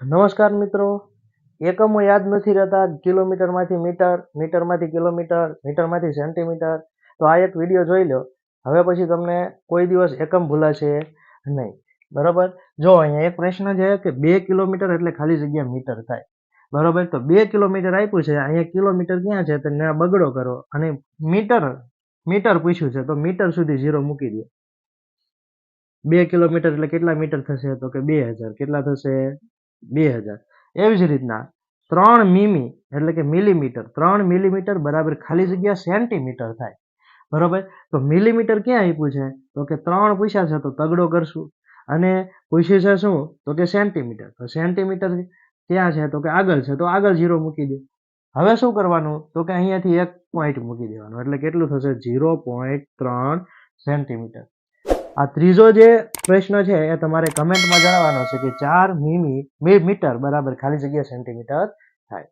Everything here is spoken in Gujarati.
નમસ્કાર મિત્રો. એકમો યાદ નથી રહેતા. કિલોમીટરમાંથી મીટર, મીટરમાંથી કિલોમીટર, મીટરમાંથી સેન્ટીમીટર. તો આ એક વીડિયો જોઈ લો. હવે પછી તમને કોઈ દિવસ એકમ ભૂલાશે નહીં. બરાબર? જો અહીંયા એક પ્રશ્ન છે કે બે કિલોમીટર એટલે ખાલી જગ્યા મીટર થાય. બરાબર? તો બે કિલોમીટર આપ્યું છે. અહીંયા કિલોમીટર ક્યાં છે? તો બગડો કરો. અને મીટર મીટર પૂછ્યું છે. તો મીટર સુધી ઝીરો મૂકી દો. બે કિલોમીટર એટલે કેટલા મીટર થશે? તો કે બે હજાર. કેટલા થશે? બે હજાર. એવી જ રીતના ત્રણ મીમી એટલે કે મિલીમીટર, ત્રણ મિલીમીટર બરાબર ખાલી જગ્યા સેન્ટીમીટર થાય. બરાબર? તો મિલીમીટર ક્યાં આપ્યું છે? તો કે ત્રણ પૂછ્યા છે તો તગડો કરશું. અને પૂછ્યું છે શું? તો કે સેન્ટીમીટર. તો સેન્ટીમીટર ક્યાં છે? તો કે આગળ છે. તો આગળ ઝીરો મૂકી દે. હવે શું કરવાનું? તો કે અહીંયાથી એક પોઈન્ટ મૂકી દેવાનું. એટલે કેટલું થશે? ઝીરો પોઈન્ટ ત્રણ સેન્ટીમીટર. આ ત્રીજો જે પ્રશ્ન છે એ તમારે કમેન્ટમાં જણાવવાનો છે કે ચાર મીમી મીટર બરાબર ખાલી જગ્યા સેન્ટીમીટર થાય.